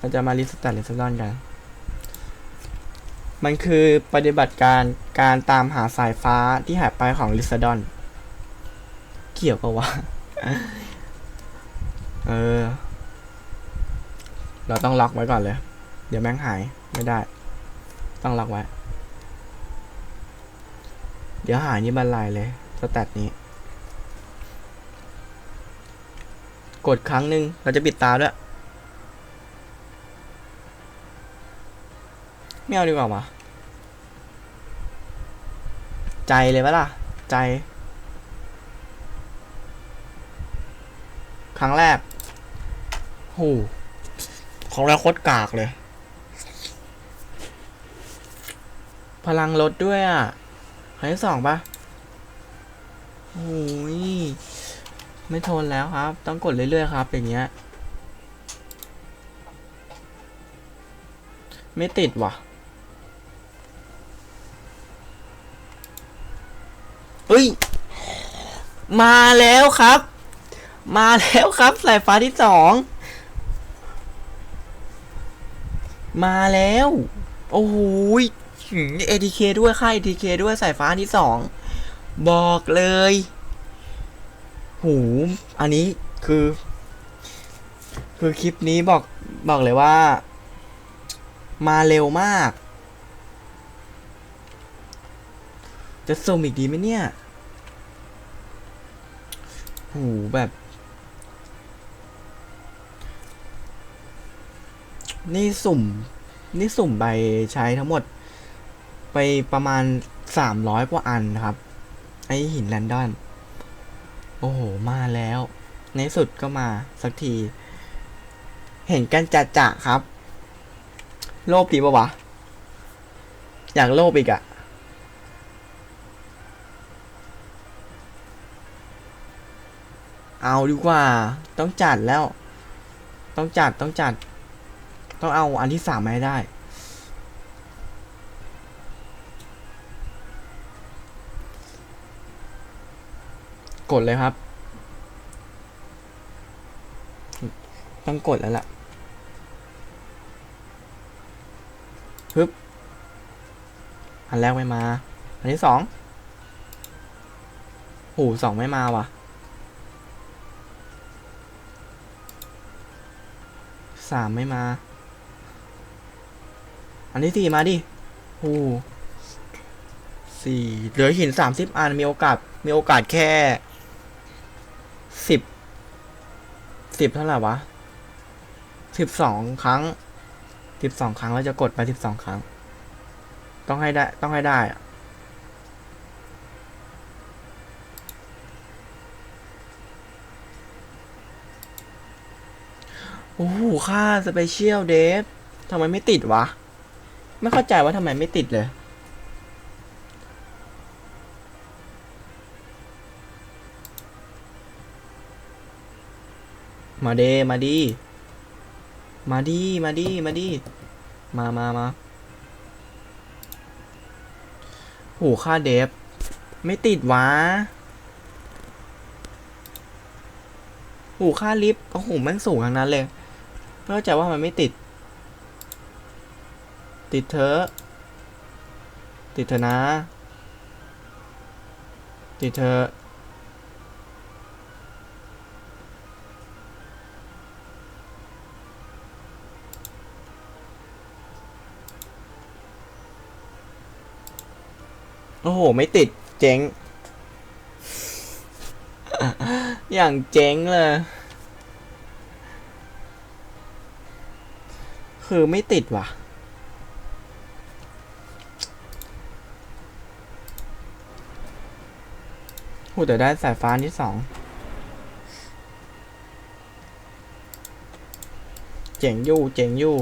เราจะมาลิสต์แต่ลิสต์ดอนกัน มันคือปฏิบัติการการตามหาสายฟ้าที่หายไปของลิซาดอน เกี่ยวกับว่า เออ เราต้องล็อกไว้ก่อนเลย เดี๋ยวแม่งหายไม่ได้ ต้องล็อกไว้ เดี๋ยวหายนี่บรรลัยเลยสแตทนี้ กดครั้งหนึ่งเราจะปิดตาด้วย ไม่เอาดีกว่าวะใจเลยปะล่ะ ใจ ครั้งแรกหูของเราโคตรกากเลย พลังลดด้วยอะครั้งที่สองปะโอ้ยไม่ทนแล้วครับ ต้องกดเรื่อยๆครับ อย่างเงี้ย ไม่ติดว่ะ เฮ้ย มาแล้วครับ มาแล้วครับสายฟ้าที่สอง มาแล้ว โอ้โหเอทีเคด้วยค่ายเอทีเคด้วยสายฟ้าที่สอง บอกเลย หู อันนี้คือ คือคลิปนี้บอกบอกเลยว่า มาเร็วมาก จะสุ่มอีกดีไหมเนี่ยหูแบบ นี่สุ่ม นี่สุ่มใบใช้ทั้งหมด ไปประมาณสามร้อยกว่าอันนะครับ ไอหินแรนดอน โอ้โห มาแล้ว ในสุดก็มาสักที เห็นกันจัดจะครับ โลภดีปะวะ อยากโลภอีกอะ เอาดีกว่า ต้องจัดแล้ว ต้องจัดต้องจัด ต้องเอาอันที่สามมาให้ได้ กดเลยครับ ต้องกดแล้วล่ะฮึบอันแรกไม่มา อันที่สองหูสองไม่มาว่ะ สามไม่มา อันที่สี่มาดิหูสี่เหลือหินสามสิบอันมีโอกาส มีโอกาสแค่สิบสิบเท่าไหร่วะสิบสองครั้งสิบสองครั้งแล้วจะกดไปสิบสองครั้ง ต้องให้ได้ ต้องให้ได้อะ โอ้โหค่าสเปเชียลเดฟทำไมไม่ติดวะ ไม่เข้าใจว่าทำไมไม่ติดเลย มาเดมาดี มาดี มาดี มาดี มามามาโหค่าเดฟ ไม่ติดวะโหค่าลิฟต์โอ้โหแม่งสูงทั้งนั้นเลย ไม่เข้าใจว่ามันไม่ติด ติดเถอติดเถอนะ ติดเถอโอ้โห ไม่ติดเจ๊ง อย่างเจ๊งเลย คือไม่ติดว่ะ หูแต่ได้สายฟ้าที่สอง เจ๋งยู่ เจ๋งยู่